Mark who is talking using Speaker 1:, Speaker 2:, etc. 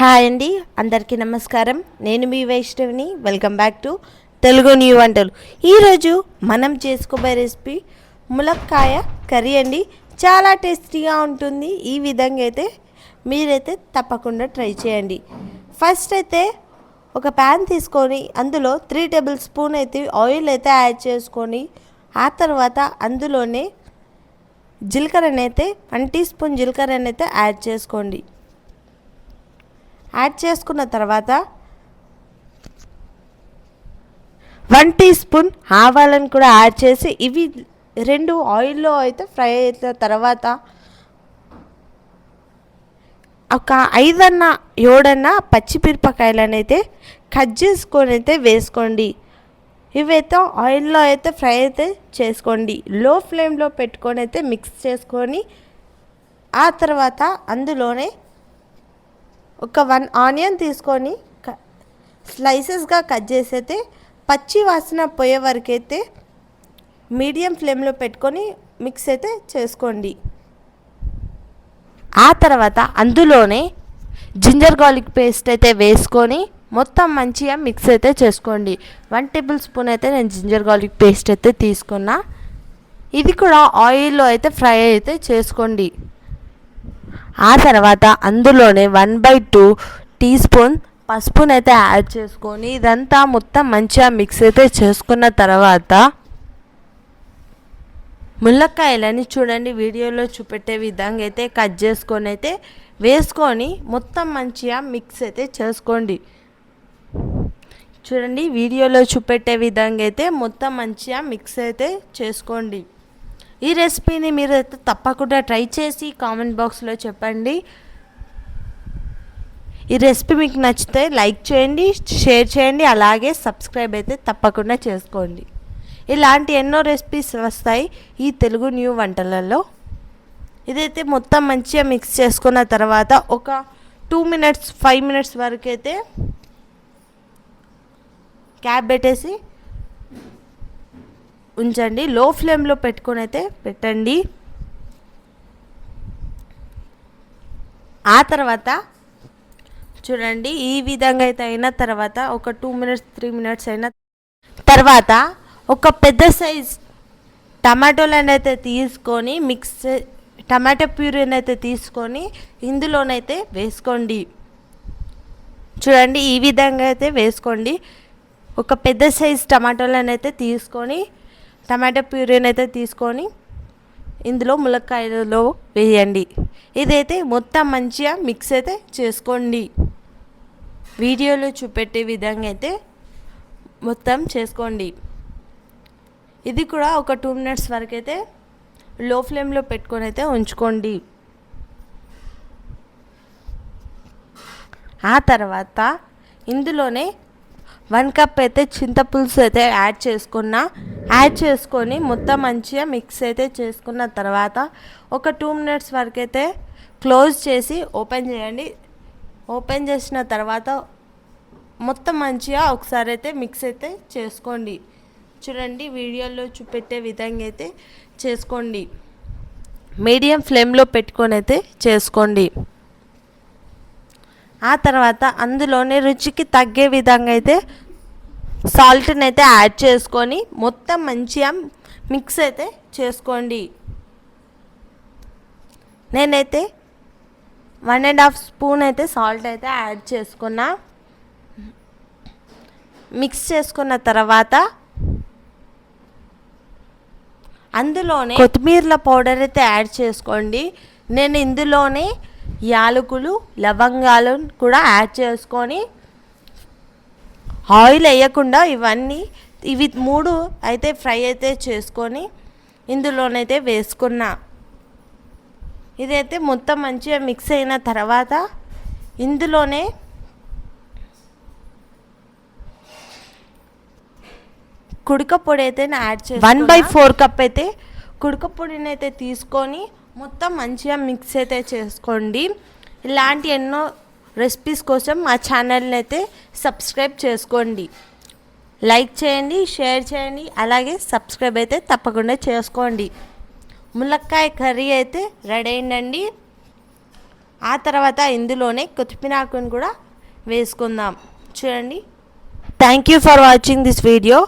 Speaker 1: Hi అండి అందరికీ నమస్కారం. నేను మీ వైష్ణవిని welcome back to Telugu new వంటలు. ఈరోజు మనం చేసుకోబోయే రెసిపీ ములక్కాయ కర్రీ అండి. చాలా టేస్టీగా ఉంటుంది. ఈ విధంగా అయితే మీరైతే తప్పకుండా ట్రై చేయండి. ఫస్ట్ అయితే ఒక ప్యాన్ తీసుకొని అందులో త్రీ టేబుల్ స్పూన్ అయితే ఆయిల్ అయితే యాడ్ చేసుకొని ఆ తర్వాత అందులోనే జీలకర్రనైతే వన్ టీ స్పూన్ జీలకర్రనైతే యాడ్ చేసుకోండి. యాడ్ చేసుకున్న తర్వాత వన్ టీ స్పూన్ ఆవాలను కూడా యాడ్ చేసి ఇవి రెండు ఆయిల్లో అయితే ఫ్రై అయిన తర్వాత ఒక ఐదన్న ఏడన్న పచ్చిమిరపకాయలను అయితే కట్ చేసుకొని అయితే వేసుకోండి. ఇవైతే ఆయిల్లో అయితే ఫ్రై అయితే చేసుకోండి. లో ఫ్లేమ్లో పెట్టుకొని అయితే మిక్స్ చేసుకొని ఆ తర్వాత అందులోనే ఒక వన్ ఆనియన్ తీసుకొని క స్లైసెస్గా కట్ చేసి అయితే పచ్చి వాసన పోయే వరకైతే మీడియం ఫ్లేమ్లో పెట్టుకొని మిక్స్ అయితే చేసుకోండి. ఆ తర్వాత అందులోనే జింజర్ గార్లిక్ పేస్ట్ అయితే వేసుకొని మొత్తం మంచిగా మిక్స్ అయితే చేసుకోండి. వన్ టేబుల్ స్పూన్ అయితే నేను జింజర్ గార్లిక్ పేస్ట్ అయితే తీసుకున్నా. ఇది కూడా ఆయిల్లో అయితే ఫ్రై అయితే చేసుకోండి. ఆ తర్వాత అందులోనే one by two tea spoon పసుపునైతే అయితే యాడ్ చేసుకొని ఇదంతా మొత్తం మంచిగా మిక్స్ అయితే చేసుకున్న తర్వాత ములక్కాయలని చూడండి వీడియోలో చూపెట్టే విధంగా అయితే కట్ చేసుకొని అయితే వేసుకొని మొత్తం మంచిగా మిక్స్ అయితే చేసుకోండి. చూడండి వీడియోలో చూపెట్టే విధంగా అయితే మొత్తం మంచిగా మిక్స్ అయితే చేసుకోండి. ఈ రెసిపీని మీరు అయితే తప్పకుండా ట్రై చేసి కామెంట్ బాక్స్లో చెప్పండి. ఈ రెసిపీ మీకు నచ్చితే లైక్ చేయండి షేర్ చేయండి అలాగే సబ్స్క్రైబ్ అయితే తప్పకుండా చేసుకోండి. ఇలాంటి ఎన్నో రెసిపీస్ వస్తాయి ఈ తెలుగు న్యూ వంటలలో. ఇదైతే మొత్తం మంచిగా మిక్స్ చేసుకున్న తర్వాత ఒక టూ మినిట్స్ ఫైవ్ మినిట్స్ వరకు అయితే క్యాప్ పెట్టేసి ఉంచండి. లో ఫ్లేమ్లో పెట్టుకొని అయితే పెట్టండి. ఆ తర్వాత చూడండి ఈ విధంగా అయితే అయిన తర్వాత ఒక టూ మినిట్స్ త్రీ మినిట్స్ అయిన తర్వాత ఒక పెద్ద సైజ్ టమాటోలను అయితే తీసుకొని మిక్స్ టమాటో ప్యూరీని అయితే తీసుకొని ఇందులోనైతే వేసుకోండి. చూడండి ఈ విధంగా అయితే వేసుకోండి. ఒక పెద్ద సైజ్ టమాటోలను అయితే తీసుకొని టమాటో ప్యూరీని అయితే తీసుకొని ఇందులో ములక్కాయలలో వేయండి. ఇదైతే మొత్తం మంచిగా మిక్స్ అయితే చేసుకోండి. వీడియోలో చూపెట్టే విధంగా అయితే మొత్తం చేసుకోండి. ఇది కూడా ఒక టూ మినిట్స్ వరకు అయితే లో ఫ్లేమ్లో పెట్టుకొని అయితే ఉంచుకోండి. ఆ తర్వాత ఇందులోనే వన్ కప్ అయితే చింతపులుసు అయితే యాడ్ చేసుకున్న యాడ్ చేసుకొని మొత్తం మంచిగా మిక్స్ అయితే చేసుకున్న తర్వాత ఒక టూ మినిట్స్ వరకు అయితే క్లోజ్ చేసి ఓపెన్ చేయండి. ఓపెన్ చేసిన తర్వాత మొత్తం మంచిగా ఒకసారి అయితే మిక్స్ అయితే చేసుకోండి. చూడండి వీడియోలో చూపెట్టే విధంగా అయితే చేసుకోండి. మీడియం ఫ్లేమ్లో పెట్టుకొని అయితే చేసుకోండి. ఆ తర్వాత అందులోనే రుచికి తగ్గే విధంగా అయితే సాల్ట్ని అయితే యాడ్ చేసుకొని మొత్తం మంచిగా మిక్స్ అయితే చేసుకోండి. నేనైతే వన్ అండ్ హాఫ్ స్పూన్ అయితే సాల్ట్ అయితే యాడ్ చేసుకున్నా. మిక్స్ చేసుకున్న తర్వాత అందులోనే కొత్తిమీరల పౌడర్ అయితే యాడ్ చేసుకోండి. నేను ఇందులోనే యాలకులు లవంగాలు కూడా యాడ్ చేసుకొని ఆయిల్ వేయకుండా ఇవన్నీ ఇవి మూడు అయితే ఫ్రై అయితే చేసుకొని ఇందులోనైతే వేసుకున్నా. ఇదైతే మొత్తం మంచిగా మిక్స్ అయిన తర్వాత ఇందులోనే కుడక పొడి అయితే యాడ్ చేసి వన్ బై ఫోర్ కప్ అయితే కుడక పొడిని అయితే తీసుకొని మొత్తం మంచిగా మిక్స్ అయితే చేసుకోండి. ఇలాంటి ఎన్నో రెసిపీస్ కోసం మా ఛానల్ని అయితే సబ్స్క్రైబ్ చేసుకోండి. లైక్ చేయండి షేర్ చేయండి అలాగే సబ్స్క్రైబ్ అయితే తప్పకుండా చేసుకోండి. ములక్కాయ కర్రీ అయితే రెడీ అయిందండి. ఆ తర్వాత ఇందులోనే కొత్తిమీరాకుని కూడా వేసుకుందాం. చూడండి. Thank you for watching this video